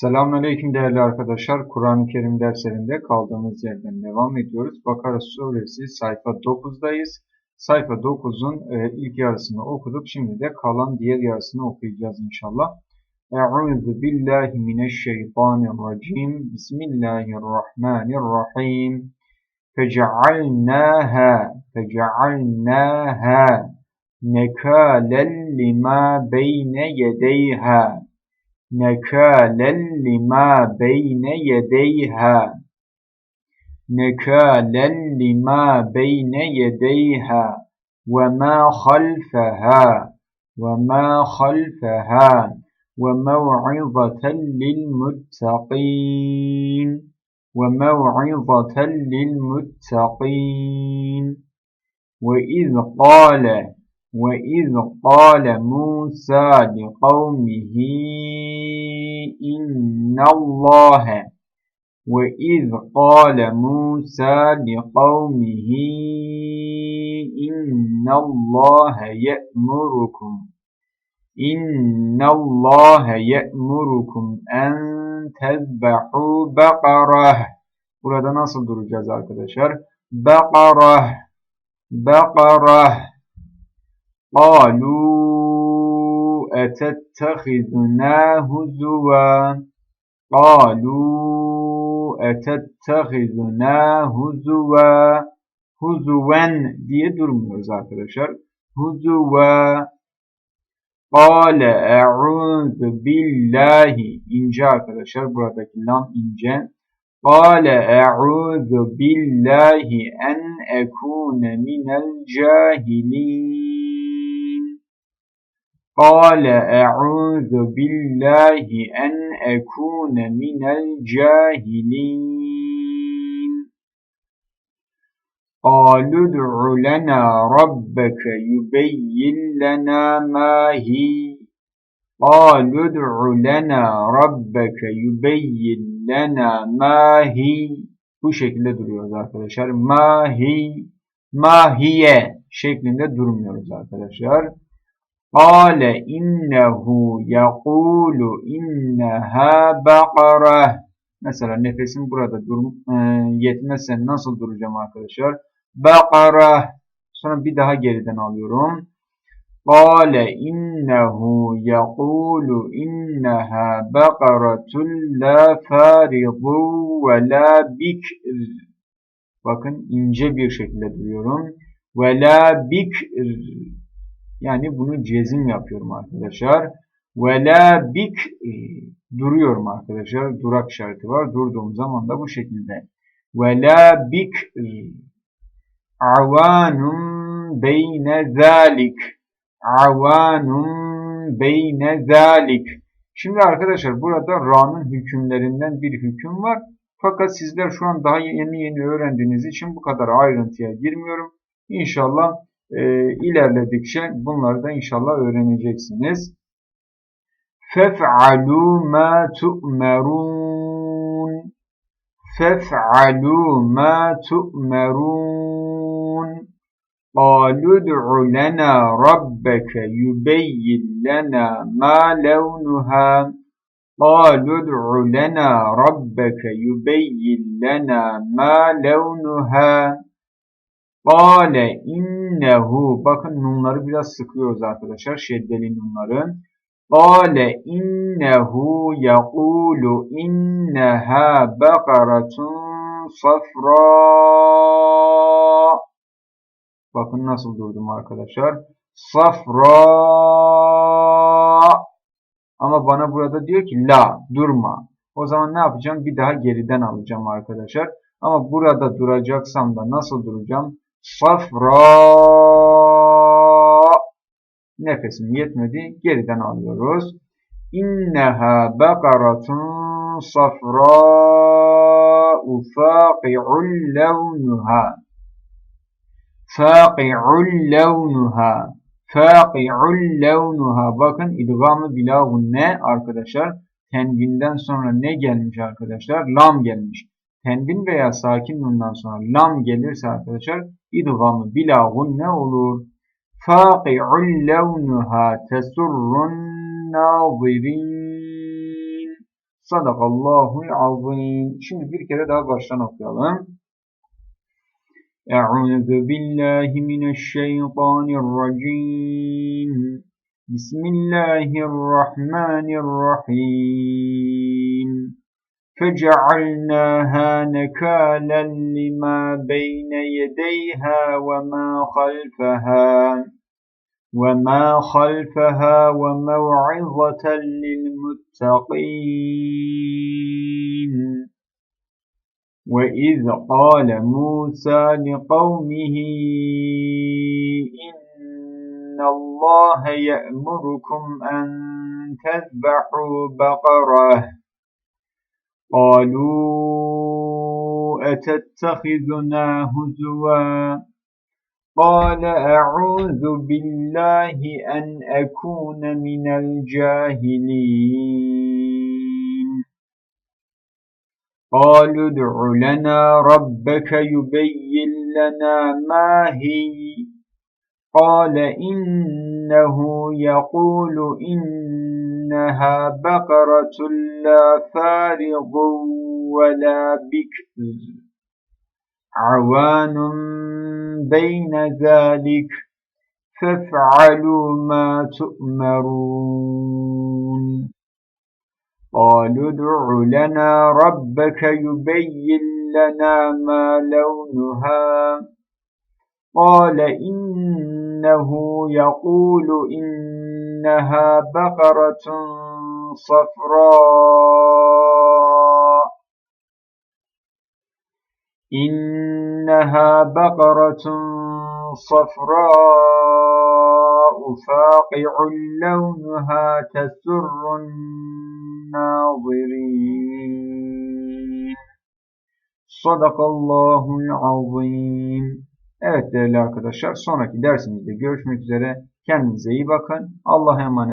Selamünaleyküm değerli arkadaşlar. Kur'an-ı Kerim derslerinde kaldığımız yerden devam ediyoruz. Bakara suresi sayfa 9'dayız. Sayfa 9'un e, ilk yarısını okuduk. Şimdi de kalan diğer yarısını okuyacağız inşallah. Euzu billahi mineşşeytanirracim. Bismillahirrahmanirrahim. Fecealnaha fecealnaha nekalen lima beyne yedeyha نكالا لما بين يديها. نكالا لما بين يديها. وما خلفها. وما خلفها. وموعظة للمتقين. وموعظة للمتقين. وإذ قال وإذ قال موسى لقومه إن الله وإذ قال موسى لقومه إن الله يأمركم إن الله يأمركم أن تذبحوا بقرة Burada nasıl duracağız arkadaşlar? Bakara Bakara قالوا أتتخذنا هزوا قالوا أتتخذنا هزوا Huzuven diye durmuyoruz arkadaşlar. Huzuva Kale e'udhu billahi ince arkadaşlar buradaki lam ince. Kale e'udhu billahi en ekune minel cahilin. قال أعوذ بالله أن أكون من الجاهلين قالوا ادع لنا ربك يبين لنا ما هي قالوا ادع لنا ربك يبين لنا ما هي bu şekilde duruyoruz arkadaşlar. Mahi, mahiye şeklinde durmuyoruz arkadaşlar. Kale innehu yekulu inneha bakara. Mesela nefesim burada dur e, yetmezse nasıl duracağım arkadaşlar? Bakara. Sonra bir daha geriden alıyorum. Kale innehu yekulu inneha bakaratun la faridu ve la bikr. Bakın ince bir şekilde duruyorum. Ve la bikr yani bunu cezim yapıyorum arkadaşlar. Ve la bik duruyorum arkadaşlar. Durak işareti var. Durduğum zaman da bu şekilde. Ve la bik avanun beyne zalik. Avanun beyne zalik. Şimdi arkadaşlar burada ra'nın hükümlerinden bir hüküm var. Fakat sizler şu an daha yeni yeni öğrendiğiniz için bu kadar ayrıntıya girmiyorum. İnşallah e, ilerledikçe bunları da inşallah öğreneceksiniz. Fef'alû mâ tu'merûn Fef'alû mâ tu'merûn قالوا ادع لنا ربك يبين لنا ما لونها قالوا ادع لنا ربك يبين لنا ما لونها Kale innehu bakın nunları biraz sıkıyoruz arkadaşlar şeddeli nunları. Kale innehu yaqulu inneha bakaratun safra. Bakın nasıl durdum arkadaşlar. Safra. Ama bana burada diyor ki la durma. O zaman ne yapacağım? Bir daha geriden alacağım arkadaşlar. Ama burada duracaksam da nasıl duracağım? Safra. Nefesim yetmedi. Geriden alıyoruz. İnneha bakaratun safra faqi'un levnuha. Faqi'un levnuha. Faqi'un levnuha. Bakın idgamı bila ne arkadaşlar? Tenvinden sonra ne gelmiş arkadaşlar? Lam gelmiş. Tenvin veya sakin nundan sonra lam gelirse arkadaşlar idgamı bila ne olur? Faqi'un levnuha tesurrun nazirin. Sadakallahul azim. Şimdi bir kere daha baştan okuyalım. Euzu billahi mineşşeytanirracim. Bismillahirrahmanirrahim. فجعلناها نكالا لما بين يديها وما خلفها وما خلفها وموعظة للمتقين. وإذ قال موسى لقومه إن الله يأمركم أن تذبحوا بقرة. قالوا أتتخذنا هزوا؟ قال أعوذ بالله أن أكون من الجاهلين. قالوا ادع لنا ربك يبين لنا ما هي. قال إنه يقول إنها بقرة لا فارض ولا بكر عوان بين ذلك فافعلوا ما تؤمرون. قالوا ادع لنا ربك يبين لنا ما لونها. قال إنه يقول إنها بقرة صفراء. إنها بقرة صفراء فاقع لونها تسر الناظرين. صدق الله العظيم. Evet değerli arkadaşlar sonraki dersimizde görüşmek üzere. Kendinize iyi bakın. Allah'a emanet